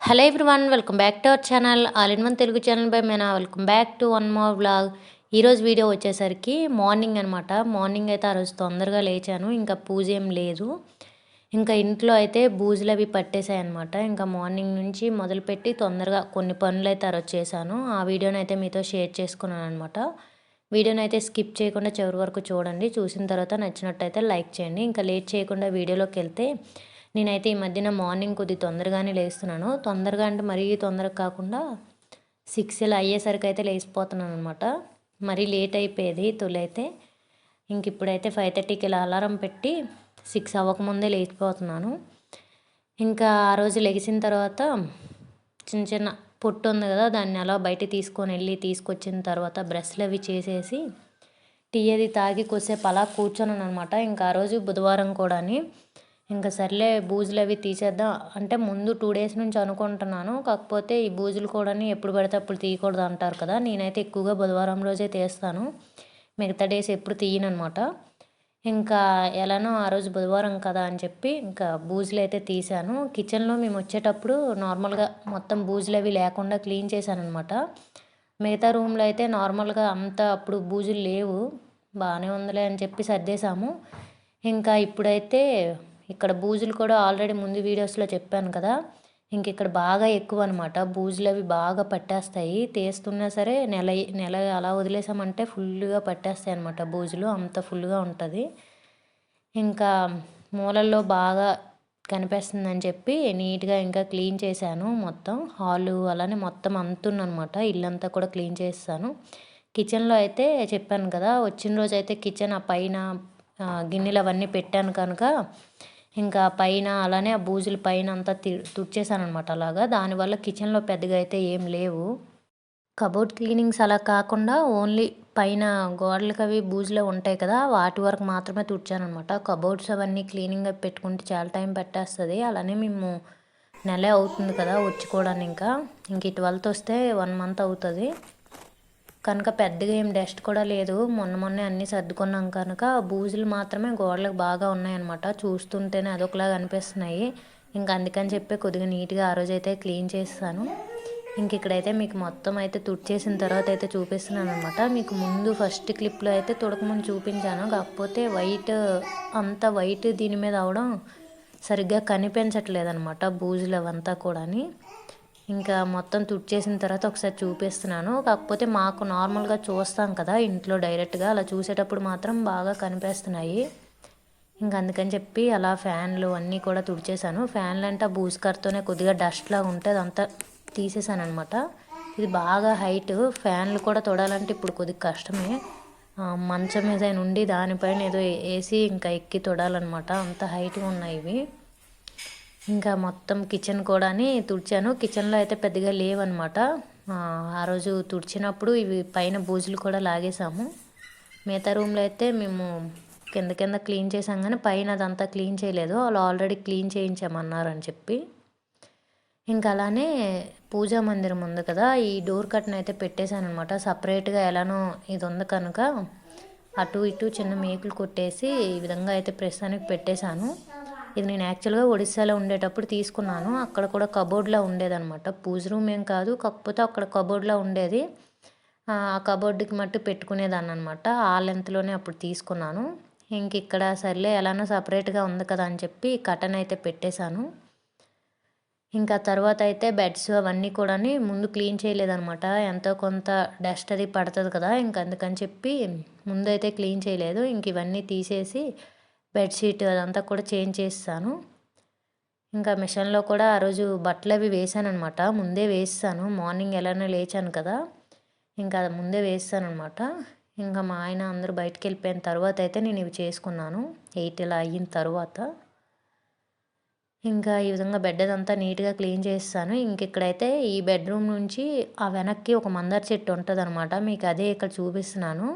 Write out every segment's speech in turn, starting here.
Hello everyone welcome back to our channel all in one Telugu channel by Mena welcome back to one more vlog ఈరోజు video వచ్చేసరికి morning అనమాట morning అయితే ఆ రోజు తొందరగా లేచాను. ఇంకా పూజ ఏం లేదు. ఇంకా ఇంట్లో అయితే బూజులు అవి పట్టేశాయి అనమాట ఇంకా మార్నింగ్ నుంచి మొదలుపెట్టి తొందరగా కొన్ని పనులు అయితే ఆ రోజు చేశాను. ఆ వీడియోని అయితే మీతో షేర్ చేసుకున్నాను అనమాట వీడియోని అయితే స్కిప్ చేయకుండా చివరి వరకు చూడండి. చూసిన తర్వాత నచ్చినట్టయితే లైక్ చేయండి. ఇంకా లేట్ చేయకుండా వీడియోలోకి వెళ్తే నేనైతే ఈ మధ్యన మార్నింగ్ కొద్ది తొందరగానే లేస్తున్నాను. తొందరగా అంటే మరీ తొందరగా కాకుండా సిక్స్ ఇలా అయ్యేసరికి అయితే లేచిపోతున్నాను అనమాట మరీ లేట్ అయిపోయేది తొలైతే. ఇంక ఇప్పుడైతే ఫైవ్ థర్టీకి ఇలా అలారం పెట్టి సిక్స్ అవ్వకముందే లేచిపోతున్నాను. ఇంకా ఆ రోజు లెగిసిన తర్వాత చిన్న చిన్న పొట్టు ఉంది కదా దాన్ని అలా బయట తీసుకొని వెళ్ళి తీసుకొచ్చిన తర్వాత బ్రష్లు అవి చేసేసి టీ అది తాగి కొద్దిసేపు అలా కూర్చొని అనమాట ఇంకా ఆ రోజు బుధవారం కూడాని ఇంకా సర్లే బూజులు అవి తీసేద్దాం. అంటే ముందు టూ డేస్ నుంచి అనుకుంటున్నాను. కాకపోతే ఈ బూజులు కూడా ఎప్పుడు పడితే అప్పుడు తీయకూడదు అంటారు కదా. నేనైతే ఎక్కువగా బుధవారం రోజే తీస్తాను. మిగతా డేస్ ఎప్పుడు తీయనమాట ఇంకా ఎలానో ఆ రోజు బుధవారం కదా అని చెప్పి ఇంకా బూజులు అయితే తీసాను కిచెన్లో మేము వచ్చేటప్పుడు నార్మల్గా మొత్తం బూజులు అవి లేకుండా క్లీన్ చేశాను అనమాట మిగతా రూమ్లో అయితే నార్మల్గా అంత అప్పుడు బూజులు లేవు. బాగానే ఉందిలే అని చెప్పి సర్దేశాము. ఇంకా ఇప్పుడైతే ఇక్కడ బూజులు కూడా ఆల్రెడీ ముందు వీడియోస్లో చెప్పాను కదా. ఇంక ఇక్కడ బాగా ఎక్కువ అనమాట బూజులు అవి బాగా పట్టేస్తాయి. తీస్తున్నా సరే నెల నెల అలా వదిలేసామంటే ఫుల్గా పట్టేస్తాయి అనమాట బూజులు. అంత ఫుల్గా ఉంటుంది. ఇంకా మూలల్లో బాగా కనిపిస్తుందని చెప్పి నీట్గా ఇంకా క్లీన్ చేశాను మొత్తం. హాలు అలానే మొత్తం అంతున్నమాట ఇల్లంతా కూడా క్లీన్ చేస్తాను. కిచెన్లో అయితే చెప్పాను కదా వచ్చిన రోజు అయితే కిచెన్ ఆ పైన గిన్నెలు అవన్నీ పెట్టాను కనుక ఇంకా పైన అలానే ఆ బూజుల పైన అంతా తుడిచేసాను అనమాట అలాగా. దానివల్ల కిచెన్లో పెద్దగా అయితే ఏం లేవు. కబోర్డ్ క్లీనింగ్స్ అలా కాకుండా ఓన్లీ పైన గోడలకి అవి బూజులో ఉంటాయి కదా వాటి వరకు మాత్రమే తుడిచాను అనమాట కబోర్డ్స్ అవన్నీ క్లీనింగ్గా పెట్టుకుంటే చాలా టైం పెట్టేస్తుంది. అలానే మేము నెలే అవుతుంది కదా వచ్చుకోవడానికి ఇంకా. ఇంక ఇటువలతో వస్తే వన్ మంత్ అవుతుంది. కనుక పెద్దగా ఏం డస్ట్ కూడా లేదు. మొన్న మొన్నే అన్నీ సర్దుకున్నాం కనుక బూజులు మాత్రమే గోడలకు బాగా ఉన్నాయన్నమాట. చూస్తుంటేనే అదొకలాగా అనిపిస్తున్నాయి. ఇంకా అందుకని చెప్పి కొద్దిగా నీట్గా ఆ రోజు అయితే క్లీన్ చేస్తాను ఇంక ఇక్కడైతే మీకు మొత్తం అయితే తుడిచేసిన తర్వాత అయితే చూపిస్తున్నాను అనమాట మీకు ముందు ఫస్ట్ క్లిప్లో అయితే తుడకముందు చూపించాను. కాకపోతే వైట్ అంత వైట్ దీని మీద అవడం సరిగ్గా కనిపించట్లేదు అనమాట బూజులు అవంతా కూడాని. ఇంకా మొత్తం తుడిచేసిన తర్వాత ఒకసారి చూపిస్తున్నాను. కాకపోతే మాకు నార్మల్గా చూస్తాం కదా ఇంట్లో డైరెక్ట్గా. అలా చూసేటప్పుడు మాత్రం బాగా కనిపిస్తున్నాయి. ఇంక అందుకని చెప్పి అలా ఫ్యాన్లు అన్నీ కూడా తుడిచేసాను ఫ్యాన్లు అంటే ఆ బూస్కర్తోనే కొద్దిగా డస్ట్ లాగా ఉంటే అదంతా తీసేసాను అనమాట ఇది బాగా హైట్. ఫ్యాన్లు కూడా తొడాలంటే ఇప్పుడు కొద్దిగా కష్టమే. మంచం మీద నుండి దానిపైన ఏదో ఏసీ ఇంకా ఎక్కి తొడాలన్నమాట. అంత హైట్గా ఉన్నాయి ఇవి. ఇంకా మొత్తం కిచెన్ కూడా తుడిచాను. కిచెన్లో అయితే పెద్దగా లేవన్నమాట. ఆ రోజు తుడిచినప్పుడు ఇవి పైన బూజులు కూడా లాగేసాము మిగతా రూమ్లో అయితే మేము కింద కింద క్లీన్ చేసాం కానీ పైన అదంతా క్లీన్ చేయలేదు. వాళ్ళు ఆల్రెడీ క్లీన్ చేయించామన్నారని చెప్పి. ఇంకా అలానే పూజా మందిరం ఉంది కదా ఈ డోర్ కట్ని అయితే పెట్టేశాను అనమాట సపరేట్గా ఎలానో ఇది ఉంది కనుక అటు ఇటు చిన్న మేకులు కొట్టేసి ఈ విధంగా అయితే ప్రస్తుతానికి పెట్టేశాను. ఇది నేను యాక్చువల్గా ఒడిస్సాలో ఉండేటప్పుడు తీసుకున్నాను. అక్కడ కూడా కబోర్డ్లో ఉండేదనమాట పూజ రూమ్ ఏం కాదు. కాకపోతే అక్కడ కబోర్డ్లో ఉండేది. ఆ కబోర్డ్కి మట్టు పెట్టుకునేదాన్ని అనమాట ఆ లెంత్లోనే అప్పుడు తీసుకున్నాను. ఇంక ఇక్కడ సర్లే ఎలానో సపరేట్గా ఉంది కదా అని చెప్పి కటన్ అయితే పెట్టేశాను. ఇంకా తర్వాత అయితే బెడ్స్ అవన్నీ కూడా ముందు క్లీన్ చేయలేదనమాట ఎంతో కొంత డస్ట్ అది పడుతుంది కదా ఇంక అందుకని చెప్పి ముందు అయితే క్లీన్ చేయలేదు. ఇంక ఇవన్నీ తీసేసి బెడ్షీట్ అదంతా కూడా చేంజ్ చేస్తాను. ఇంకా మిషన్లో కూడా ఆ రోజు బట్టలు అవి వేసాను అనమాట ముందే వేస్తాను. మార్నింగ్ ఎలానే లేచాను కదా. ఇంకా ముందే వేస్తానమాట ఇంకా మా ఆయన అందరూ బయటకు వెళ్ళిపోయిన తర్వాత అయితే నేను ఇవి చేసుకున్నాను. ఎయిట్ ఇలా అయిన తర్వాత. ఇంకా ఈ విధంగా బెడ్ అదంతా నీట్గా క్లీన్ చేస్తాను. ఇంక ఇక్కడైతే ఈ బెడ్రూమ్ నుంచి ఆ వెనక్కి ఒక మందార చెట్టు ఉంటుంది అనమాట మీకు అదే ఇక్కడ చూపిస్తున్నాను.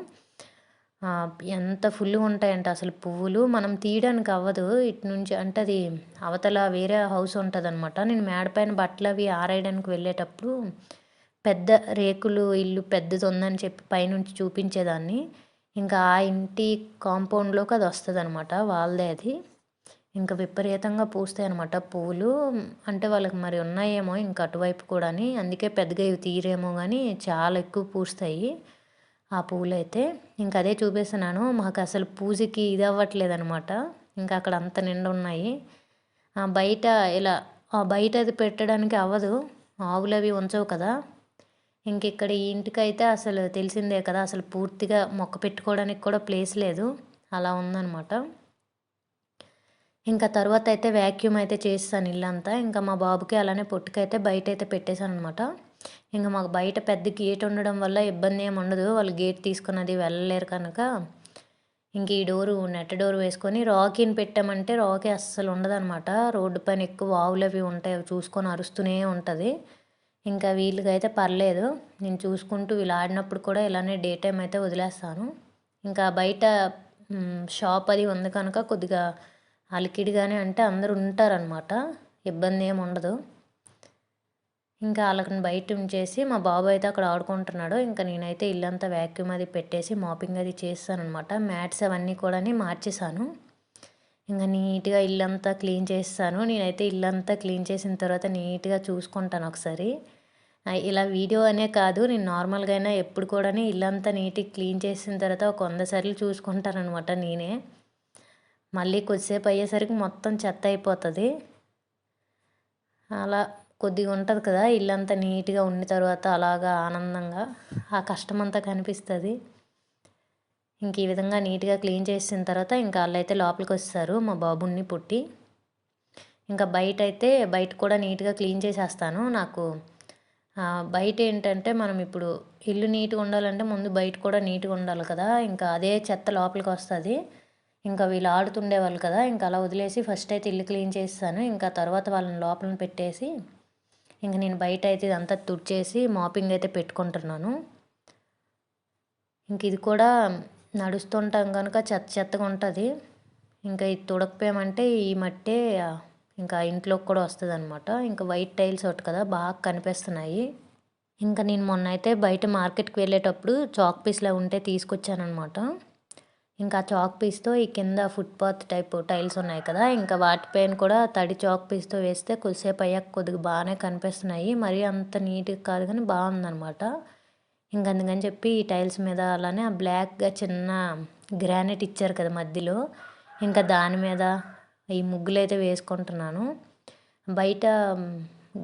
ఎంత ఫుల్గా ఉంటాయంటే అసలు పువ్వులు మనం తీయడానికి అవ్వదు. ఇటు నుంచి అంటే అది అవతల వేరే హౌస్ ఉంటుంది అనమాట నేను మేడపైన బట్టలు అవి ఆరేయడానికి వెళ్ళేటప్పుడు పెద్ద రేకులు ఇల్లు పెద్దది ఉందని చెప్పి పైనుంచి చూపించేదాన్ని. ఇంకా ఆ ఇంటి కాంపౌండ్లోకి అది వస్తుంది అనమాట వాళ్ళదే అది. ఇంకా విపరీతంగా పూస్తాయి అనమాట పువ్వులు. అంటే వాళ్ళకి మరి ఉన్నాయేమో ఇంకా అటువైపు కూడాని. అందుకే పెద్దగా ఇవి తీరేమో కానీ చాలా ఎక్కువ పూస్తాయి. ఆ పువ్వులు అయితే ఇంకా అదే చూపిస్తున్నాను మాకు అసలు పూజకి ఇది అవ్వట్లేదు అనమాట ఇంకా అక్కడ అంత నిండు ఉన్నాయి బయట ఇలా బయట అది పెట్టడానికి అవ్వదు. ఆవులు అవి ఉంచవు కదా. ఇంక ఇక్కడ ఈ ఇంటికైతే అసలు తెలిసిందే కదా అసలు పూర్తిగా మొక్క పెట్టుకోవడానికి కూడా ప్లేస్ లేదు. అలా ఉందన్నమాట. ఇంకా తర్వాత అయితే వ్యాక్యూమ్ అయితే చేస్తాను ఇల్లంతా. ఇంకా మా బాబుకి అలానే పొట్టుకైతే బయట అయితే పెట్టేశాను అనమాట ఇంకా మాకు బయట పెద్ద గేట్ ఉండడం వల్ల ఇబ్బంది ఏమి ఉండదు. వాళ్ళు గేట్ తీసుకున్నది వెళ్ళలేరు కనుక ఇంక ఈ డోరు నెట్ డోర్ వేసుకొని రాకీని పెట్టామంటే రాకీ అస్సలు ఉండదనమాట రోడ్డు పైన ఎక్కువ ఆవులు అవి ఉంటాయి అవి చూసుకొని అరుస్తూనే ఉంటుంది. ఇంకా వీళ్ళకైతే అయితే పర్లేదు. నేను చూసుకుంటూ వీళ్ళు ఆడినప్పుడు కూడా ఇలానే డే టైం అయితే వదిలేస్తాను. ఇంకా బయట షాప్ అది ఉంది కనుక కొద్దిగా అలికిడిగానే అంటే అందరు ఉంటారనమాట ఇబ్బంది ఏమి ఉండదు. ఇంకా వాళ్ళని బయట ఉంచేసి మా బాబు అయితే అక్కడ ఆడుకుంటున్నాడు. ఇంకా నేనైతే ఇల్లంతా వ్యాక్యూమ్ అది పెట్టేసి మాపింగ్ అది చేస్తానమాట మ్యాట్స్ అవన్నీ కూడా మార్చేసాను ఇంకా నీట్గా ఇల్లంతా క్లీన్ చేస్తాను. నేనైతే ఇల్లంతా క్లీన్ చేసిన తర్వాత నీట్గా చూసుకుంటాను ఒకసారి. ఇలా వీడియో అనే కాదు నేను నార్మల్గా అయినా ఎప్పుడు కూడా ఇల్లంతా నీట్గా క్లీన్ చేసిన తర్వాత ఒక వంద సార్లు చూసుకుంటానమాట నేనే. మళ్ళీ కొద్దిసేపు అయ్యేసరికి మొత్తం చెత్త అయిపోతుంది. అలా కొద్దిగా ఉంటుంది కదా ఇల్లంతా నీట్గా ఉన్న తర్వాత అలాగా ఆనందంగా ఆ కష్టం అంతా కనిపిస్తుంది. ఇంక ఈ విధంగా నీట్గా క్లీన్ చేసిన తర్వాత ఇంకా వాళ్ళైతే లోపలికి వస్తారు మా బాబుని పుట్టి. ఇంకా బయట అయితే బయట కూడా నీట్గా క్లీన్ చేసేస్తాను. నాకు బయట ఏంటంటే మనం ఇప్పుడు ఇల్లు నీట్గా ఉండాలంటే ముందు బయట కూడా నీట్గా ఉండాలి కదా. ఇంకా అదే చెత్త లోపలికి వస్తుంది ఇంకా వీళ్ళు ఆడుతుండేవాళ్ళు కదా ఇంకా అలా వదిలేసి ఫస్ట్ అయితే ఇల్లు క్లీన్ చేస్తాను. ఇంకా తర్వాత వాళ్ళని లోపల పెట్టేసి ఇంక నేను బయట అయితే ఇదంతా తుడిచేసి మాపింగ్ అయితే పెట్టుకుంటున్నాను. ఇంక ఇది కూడా నడుస్తుంటాం కనుక చెత్త చెత్తగా ఉంటుంది. ఇంకా ఇది తుడకపోయామంటే ఈ మట్టే ఇంకా ఇంట్లోకి కూడా వస్తుంది అనమాట ఇంకా వైట్ టైల్స్ ఒకటి కదా బాగా కనిపిస్తున్నాయి. ఇంకా నేను మొన్న అయితే బయట మార్కెట్కి వెళ్ళేటప్పుడు చాక్ పీస్లా ఉంటే తీసుకొచ్చానమాట ఇంకా చాక్ పీస్తో ఈ కింద ఫుట్పాత్ టైప్ టైల్స్ ఉన్నాయి కదా ఇంకా వాటిపైన కూడా తడి చాక్ పీస్తో వేస్తే కొద్దిసేపు అయ్యాక కొద్దిగా బాగానే కనిపిస్తున్నాయి. మరీ అంత నీట్గా కాదు కానీ బాగుందనమాట ఇంక అందుకని చెప్పి ఈ టైల్స్ మీద అలానే ఆ బ్లాక్గా చిన్న గ్రానైట్ ఇచ్చారు కదా మధ్యలో. ఇంకా దాని మీద ఈ ముగ్గులు అయితే వేసుకుంటున్నాను. బయట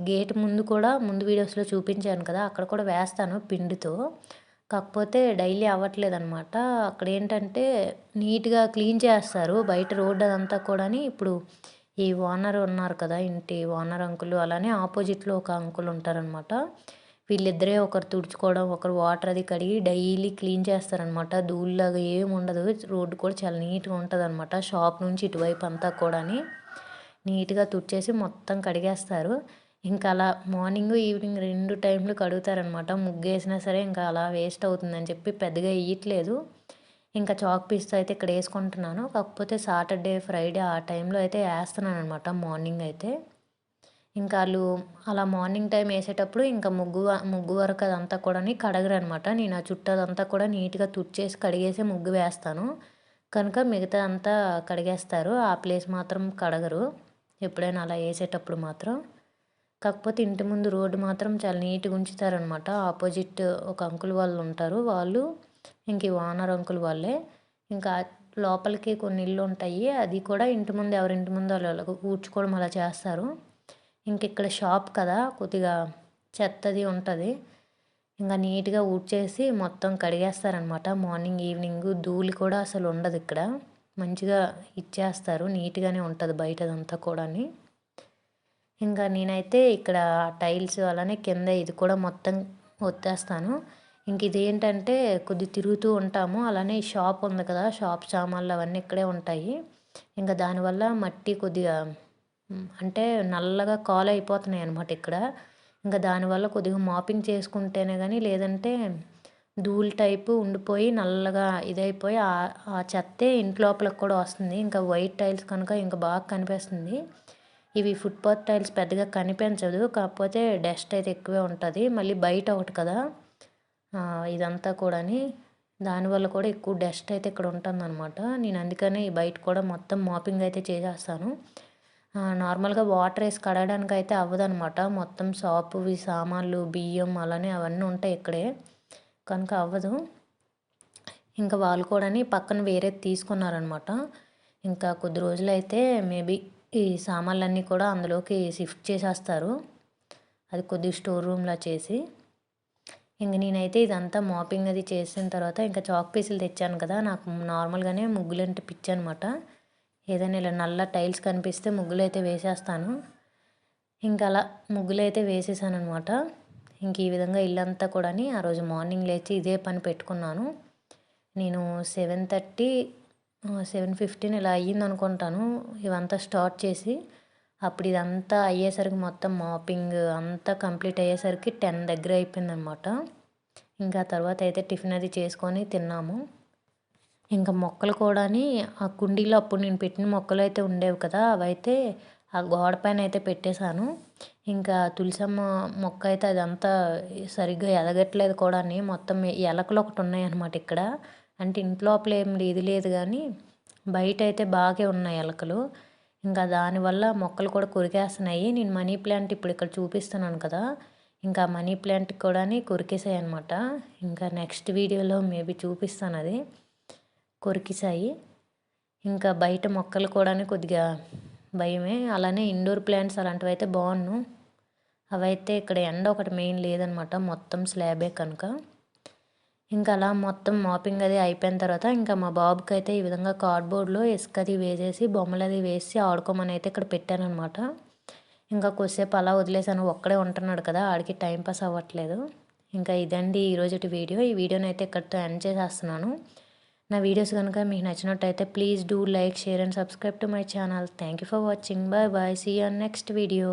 గేట్ ముందు కూడా ముందు వీడియోస్లో చూపించాను కదా అక్కడ కూడా వేస్తాను పిండితో. కాకపోతే డైలీ అవ్వట్లేదు అనమాట అక్కడ ఏంటంటే నీట్గా క్లీన్ చేస్తారు. బయట రోడ్డు అదంతా కూడా ఇప్పుడు ఈ ఓనర్ ఉన్నారు కదా ఇంటి ఓనర్ అంకులు అలానే ఆపోజిట్లో ఒక అంకుల్ ఉంటారనమాట వీళ్ళిద్దరే ఒకరు తుడుచుకోవడం ఒకరు వాటర్ అది కడిగి డైలీ క్లీన్ చేస్తారనమాట ధూళిలాగా ఏమి ఉండదు. రోడ్డు కూడా చాలా నీట్గా ఉంటుంది అనమాట షాప్ నుంచి ఇటువైపు అంతా కూడా నీట్గా తుడిచేసి మొత్తం కడిగేస్తారు. ఇంకా అలా మార్నింగ్ ఈవినింగ్ రెండు టైంలు కడుగుతారనమాట. ముగ్గు వేసినా సరే ఇంకా అలా వేస్ట్ అవుతుందని చెప్పి పెద్దగా వేయట్లేదు ఇంకా చాక్ పీస్తో అయితే ఇక్కడ వేసుకుంటున్నాను. కాకపోతే సాటర్డే ఫ్రైడే ఆ టైంలో అయితే వేస్తున్నాను అనమాట మార్నింగ్ అయితే. ఇంకా వాళ్ళు అలా మార్నింగ్ టైం వేసేటప్పుడు ఇంకా ముగ్గు ముగ్గు వరకు అదంతా కూడా కడగరు అనమాట నేను ఆ చుట్టూ అదంతా కూడా నీట్గా తుడిచేసి కడిగేసి ముగ్గు వేస్తాను. కనుక మిగతా అంతా కడిగేస్తారు. ఆ ప్లేస్ మాత్రం కడగరు. ఎప్పుడైనా అలా వేసేటప్పుడు మాత్రం. కాకపోతే ఇంటి ముందు రోడ్డు మాత్రం చాలా నీట్గా ఉంచుతారనమాట ఆపోజిట్ ఒక అంకుల్ వాళ్ళు ఉంటారు. వాళ్ళు ఇంక ఓనర్ అంకుల్ వాళ్ళే. ఇంకా లోపలికి కొన్ని ఇల్లు ఉంటాయి. అది కూడా ఇంటి ముందు ఎవరింటి ముందు వాళ్ళు కూర్చుకోవడం అలా చేస్తారు. ఇంక ఇక్కడ షాప్ కదా కొద్దిగా చెత్తది ఉంటుంది. ఇంకా నీట్గా ఊడ్చేసి మొత్తం కడిగేస్తారనమాట మార్నింగ్ ఈవినింగ్ ధూళి కూడా అసలు ఉండదు ఇక్కడ. మంచిగా ఇచ్చేస్తారు. నీట్గానే ఉంటుంది బయటదంతా కూడా ఇంకా నేనైతే ఇక్కడ టైల్స్ అలానే కింద ఇది కూడా మొత్తం ఒత్తేస్తాను. ఇంక ఇదేంటంటే కొద్ది తిరుగుతూ ఉంటాము. అలానే ఈ షాప్ ఉంది కదా షాప్ సామాన్లు అవన్నీ ఇక్కడే ఉంటాయి. ఇంకా దానివల్ల మట్టి కొద్దిగా అంటే నల్లగా కాల్ అయిపోతున్నాయి అనమాట ఇక్కడ. ఇంకా దానివల్ల కొద్దిగా మాపింగ్ చేసుకుంటేనే కానీ లేదంటే ధూళి టైపు ఉండిపోయి నల్లగా ఇదైపోయి ఆ చెత్తే ఇంట్లోపలికి కూడా వస్తుంది. ఇంకా వైట్ టైల్స్ కనుక ఇంకా బాగా కనిపిస్తుంది. ఇవి ఫుట్పాత్ టైల్స్ పెద్దగా కనిపించదు కాకపోతే డస్ట్ అయితే ఎక్కువే ఉంటుంది. మళ్ళీ బయట ఒకటి కదా ఇదంతా కూడాని దానివల్ల కూడా ఎక్కువ డస్ట్ అయితే ఇక్కడ ఉంటుందన్నమాట. నేను అందుకనే ఈ బయట కూడా మొత్తం మాపింగ్ అయితే చేసేస్తాను. నార్మల్గా వాటర్ వేసి కడగడానికి అయితే అవ్వదనమాట మొత్తం సాపువి సామాన్లు బియ్యం అలానే అవన్నీ ఉంటాయి ఇక్కడే. కనుక అవ్వదు. ఇంకా వాళ్ళు కూడా పక్కన వేరే తీసుకున్నారనమాట ఇంకా కొద్ది రోజులైతే మేబీ ఈ సామాన్లన్నీ కూడా అందులోకి షిఫ్ట్ చేసేస్తారు. అది కొద్దిగా స్టోర్ రూమ్లా చేసి. ఇంక నేనైతే ఇదంతా మాపింగ్ అది చేసిన తర్వాత ఇంకా చాక్ పీసులు తెచ్చాను కదా నాకు నార్మల్గానే ముగ్గులు అంటే పిచ్చి అనమాట ఏదైనా ఇలా నల్ల టైల్స్ కనిపిస్తే ముగ్గులు అయితే వేసేస్తాను. ఇంకా అలా ముగ్గులు అయితే వేసేసాను అనమాట ఇంక ఈ విధంగా ఇల్లంతా కూడా ఆ రోజు మార్నింగ్ లేచి ఇదే పని పెట్టుకున్నాను. నేను సెవెన్ థర్టీ సెవెన్ ఫిఫ్టీన్ ఇలా అయ్యింది అనుకుంటాను. ఇవంతా స్టార్ట్ చేసి అప్పుడు ఇదంతా అయ్యేసరికి మొత్తం మాపింగ్ అంతా కంప్లీట్ అయ్యేసరికి టెన్ దగ్గర అయిపోయింది అనమాట ఇంకా తర్వాత అయితే టిఫిన్ అది చేసుకొని తిన్నాము. ఇంకా మొక్కలు కూడా ఆ కుండీలో అప్పుడు నేను పెట్టిన మొక్కలు అయితే ఉండేవి కదా అవైతే ఆ గోడ పైన అయితే పెట్టేశాను. ఇంకా తులసమ్మ మొక్క అయితే అదంతా సరిగ్గా ఎదగట్లేదు కూడా మొత్తం ఎలకలు ఒకటి ఉన్నాయన్నమాట ఇక్కడ. అంటే ఇంట్లోపల ఏం లేదు లేదు కానీ బయట అయితే బాగా ఉన్నాయి ఎలకలు. ఇంకా దానివల్ల మొక్కలు కూడా కొరికేస్తున్నాయి. నేను మనీ ప్లాంట్ ఇప్పుడు ఇక్కడ చూపిస్తున్నాను కదా. ఇంకా మనీ ప్లాంట్ కూడా కొరికేసాయి అనమాట ఇంకా నెక్స్ట్ వీడియోలో మేబీ చూపిస్తాను అది. కొరికేసాయి. ఇంకా బయట మొక్కలు కూడా కొద్దిగా భయమే. అలానే ఇండోర్ ప్లాంట్స్ అలాంటివి అయితే బాగున్నాను అవైతే ఇక్కడ ఎండ ఒకటి మెయిన్ లేదనమాట మొత్తం స్లాబే కనుక. ఇంకా అలా మొత్తం మాపింగ్ అది అయిపోయిన తర్వాత ఇంకా మా బాబుకి అయితే ఈ విధంగా కార్డ్బోర్డ్లో ఇసుక అది వేసేసి బొమ్మలు అది వేసి ఆడుకోమని అయితే ఇక్కడ పెట్టానమాట ఇంకా కొద్దిసేపు అలా వదిలేసాను ఒక్కడే ఉంటున్నాడు కదా ఆడికి టైం పాస్ అవ్వట్లేదు. ఇంకా ఇదండి ఈరోజు వీడియో. ఈ వీడియోని అయితే ఇక్కడితో ఎండ్ చేసేస్తున్నాను. నా వీడియోస్ కనుక మీకు నచ్చినట్టయితే please do like share and subscribe to my channel. Thank you for watching. Bye bye. See you next video.